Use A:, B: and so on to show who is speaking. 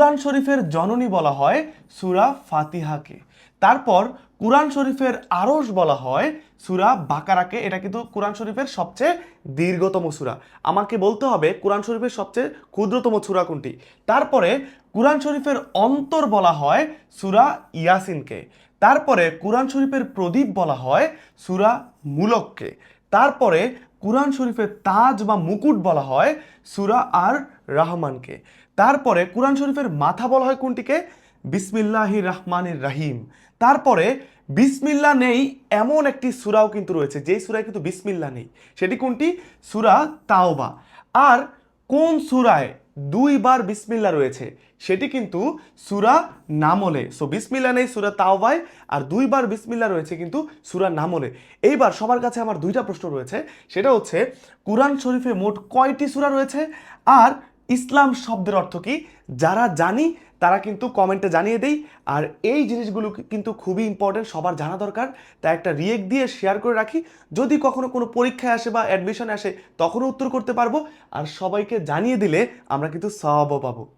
A: কুরআন শরীফের জননী বলা হয় সুরা ফাতিহাকে। তারপর কুরআন শরীফের আরস বলা হয় সুরা বাকারাকে। এটা কিন্তু কুরআন শরীফের সবচেয়ে দীর্ঘতম সুরা। আমাকে বলতে হবে কুরআন শরীফের সবচেয়ে ক্ষুদ্রতম সুরা কোনটি? তারপরে কুরআন শরীফের অন্তর বলা হয় সুরা ইয়াসিনকে। তারপরে কুরআন শরীফের প্রদীপ বলা হয় সুরা মুলককে। তারপরে কুরআন শরীফের তাজ বা মুকুট বলা হয় সুরা আর রাহমানকে। তারপরে কোরআন শরীফের মাথা বলা হয় কোনটিকে? বিসমিল্লাহি রহমানির রাহিম। তারপরে বিসমিল্লা নেই এমন একটি সুরাও কিন্তু রয়েছে, যেই সুরায় কিন্তু বিসমিল্লা নেই। সেটি কোনটি? সুরা তাওবা। আর কোন সুরায় দুইবার বিসমিল্লা রয়েছে। সেটি কিন্তু সুরা নামলে। সো বিসমিল্লা নেই, সুরা তাওবায়, আর দুইবার বিসমিল্লা রয়েছে কিন্তু সুরা নামলে। এইবার সবার কাছে আমার দুইটা প্রশ্ন রয়েছে। সেটা হচ্ছে, কোরআন শরীফে মোট কয়টি সুরা রয়েছে? আর ইসলাম শব্দের অর্থ কি? যারা জানি, তারা কিন্তু কমেন্টে জানিয়ে দেই। আর এই জিনিসগুলো কিন্তু খুবই ইম্পর্টেন্ট সবার জানা দরকার। তাই একটা রিয়েক্ট দিয়ে শেয়ার করে রাখি। যদি কখনো কোনো পরীক্ষায় আসে বা অ্যাডমিশন আসে, তখনও উত্তর করতে পারব। আর সবাইকে জানিয়ে দিলে আমরা কিন্তু সওয়াবও পাবো।